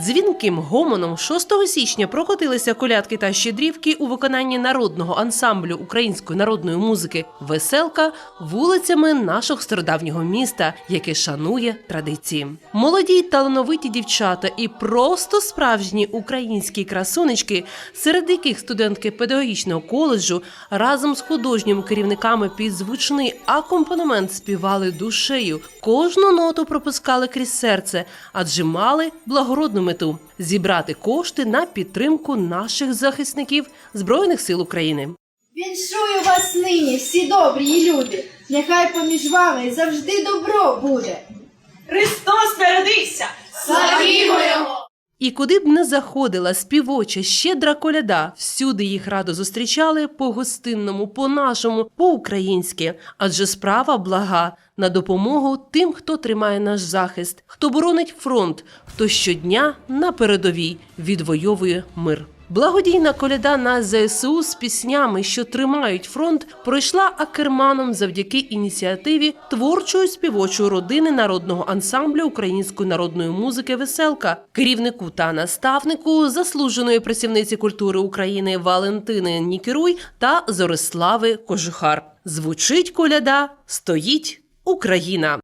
Дзвінким гомоном 6 січня прокотилися колядки та щедрівки у виконанні народного ансамблю української народної музики Веселка вулицями нашого стародавнього міста, яке шанує традиції. Молоді й талановиті дівчата і просто справжні українські красунечки, серед яких студентки педагогічного коледжу разом з художніми керівниками під звучний акомпанемент співали душею, кожну ноту пропускали крізь серце, адже мали благородну мету зібрати кошти на підтримку наших захисників Збройних сил України. Віншую вас нині, всі добрі люди. Нехай поміж вами завжди добро буде. Христос! І куди б не заходила співоча щедра коляда, всюди їх радо зустрічали по гостинному, по нашому, по українськи. Адже справа блага на допомогу тим, хто тримає наш захист, хто боронить фронт, хто щодня на передовій відвоює мир. Благодійна коляда на ЗСУ з піснями, що тримають фронт, пройшла акерманом завдяки ініціативі творчої співочої родини народного ансамблю української народної музики Веселка, керівнику та наставнику заслуженої працівниці культури України Валентини Нікеруй та Зорислави Кожухар. Звучить коляда, стоїть Україна.